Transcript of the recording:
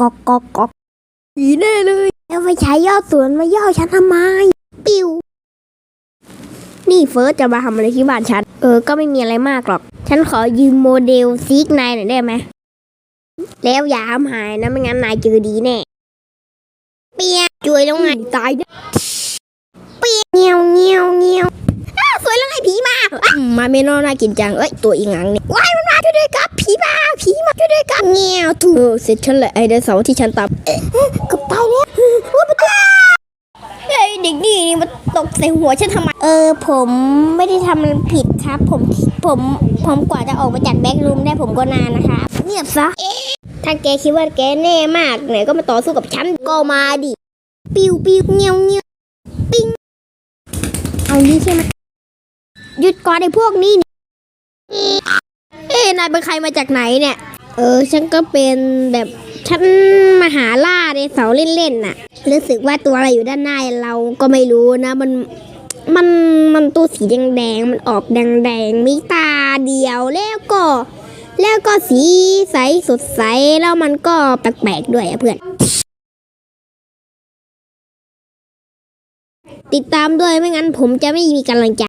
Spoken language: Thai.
กอกกอกกอกอีแน่เลยเอาไปใช้ย่อสวนมาย่อฉันทำไม ปิว นี่เฟิร์สจะมาทำอะไรที่บ้านฉัน เออ ก็ไม่มีอะไรมากหรอก ฉันขอยืมโมเดลซีกนายหน่อยได้ไหม แล้วอย่าทำหายนะ ไม่งั้นนายเจอดีแน่ เปียกจุยแล้วไงตายเนี่ยเปียเงี้ยวเงี้ยวเงี้ยวอ้าสวยแล้วไงผี มาอะมาเมนอน่ากินจัง เอ้ย ตัวอีงังนี่ว้ายมันมาช่วยด้วยครับผีมาผีมาช่วยด้วยครับเงี้ยวถูกเสร็จฉันแหละไอเดนเสาร์ที่ฉันตับเอ๊ะกับตายแล้วว่าประตูเฮ้ยเด็กนี่นี่มันตกใส่หัวฉันทำไม เออ ผมไม่ได้ทำอะไรผิดครับ ผมผมผมกว่าจะออกมาจากแบ็กรูมได้ผมก็นานนะคะเงียบซะถ้าแกคิดว่าแกแน่มากเนี่ยก็มาต่อสู้กับฉันก็มาดิ ปิวปิวเงียวเงียวปิ้งเอานี้ใช่ไหม หยุดก่อนไอ้พวกนี้เอ้นายเป็นใครมาจากไหนเนี่ย เออ ฉันก็เป็นแบบฉันมาหาล่าในเสาเล่นๆน่ะ รู้สึกว่าตัวอะไรอยู่ด้านหน้าเราก็ไม่รู้นะ มัน มัน มันตัวสีแดงๆ มันออกแดงๆ มีตาเดียวแล้วก็ แล้วก็สีใสสดใส แล้วมันก็แปลกๆด้วยอะเพื่อน ติดตามด้วยไม่งั้นผมจะไม่มีกำลังใจ